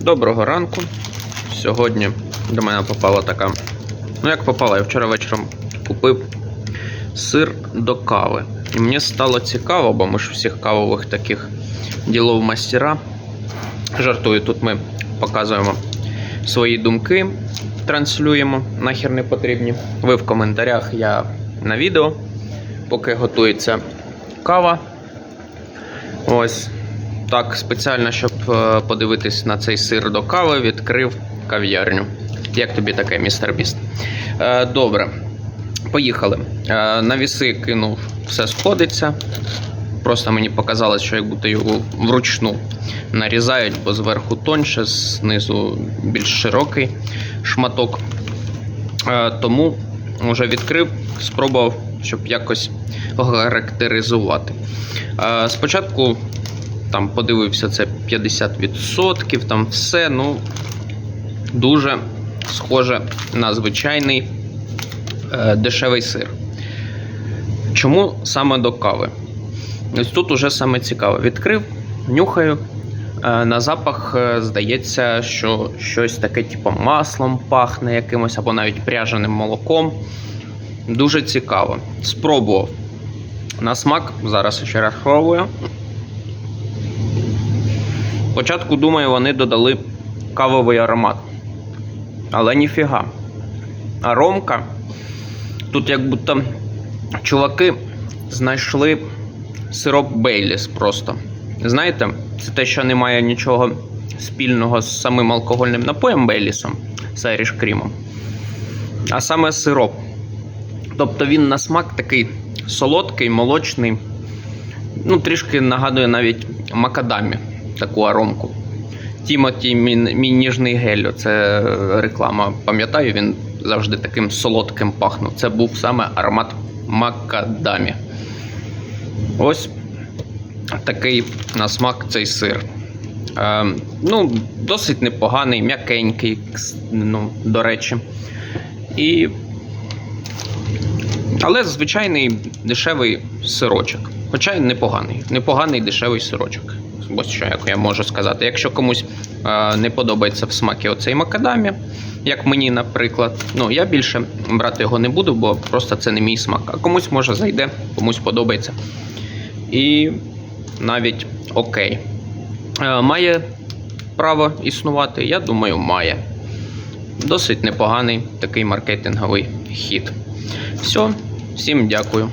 Доброго ранку. Сьогодні до мене попала така. Ну, як попала, я вчора вечором купив сир до кави. І мені стало цікаво, бо ми ж всіх кавових таких ділов мастера. Жартую, тут ми показуємо свої думки, транслюємо, нахер не потрібні. Ви в коментарях, я на відео, поки готується кава. Ось так, спеціально, щоб е, подивитись на цей сир до кави, відкрив кав'ярню. Як тобі таке, містер Біст? Е, добре, поїхали. Е, на віси кинув, все сходиться. Просто мені показалось, що як будто його вручну нарізають, бо зверху тоньше, знизу більш широкий шматок. Тому вже відкрив, спробував, щоб якось характеризувати. Спочатку там подивився це 50%, там все, ну, дуже схоже на звичайний е, дешевий сир. Чому саме до кави? Ось тут уже саме цікаве. Відкрив, нюхаю. Е, На запах е, здається, що щось таке, типу, маслом пахне якимось або навіть пряженим молоком. Дуже цікаво. Спробував. На смак зараз ще раз пробую. Спочатку, думаю, вони додали кавовий аромат. Але ніфіга. Аромка. Тут як будто чуваки знайшли сироп Бейліс просто. Знаєте, це те, що не має нічого спільного з самим алкогольним напоєм Бейлісом, з Айріш Крімом. А саме сироп. Тобто він на смак такий солодкий, молочний. Ну, трішки нагадує навіть макадамі таку аромку. Тімоті мій ніжний це реклама. Пам'ятаю, він завжди таким солодким пахнув. Це був саме аромат макадамі. Ось такий на смак цей сир. Е, ну, досить непоганий, м'якенький, ну, до речі. І... Але звичайний дешевий сирочок. Хоча й непоганий. Непоганий дешевий сирочок. Ось що як я можу сказати. Якщо комусь е, не подобається в смакі оцей макадамі, як мені, наприклад, ну я більше брати його не буду, бо просто це не мій смак. А комусь може зайде, комусь подобається. І навіть окей. Е, має право існувати? Я думаю, має. Досить непоганий такий маркетинговий хід. Все, всім дякую.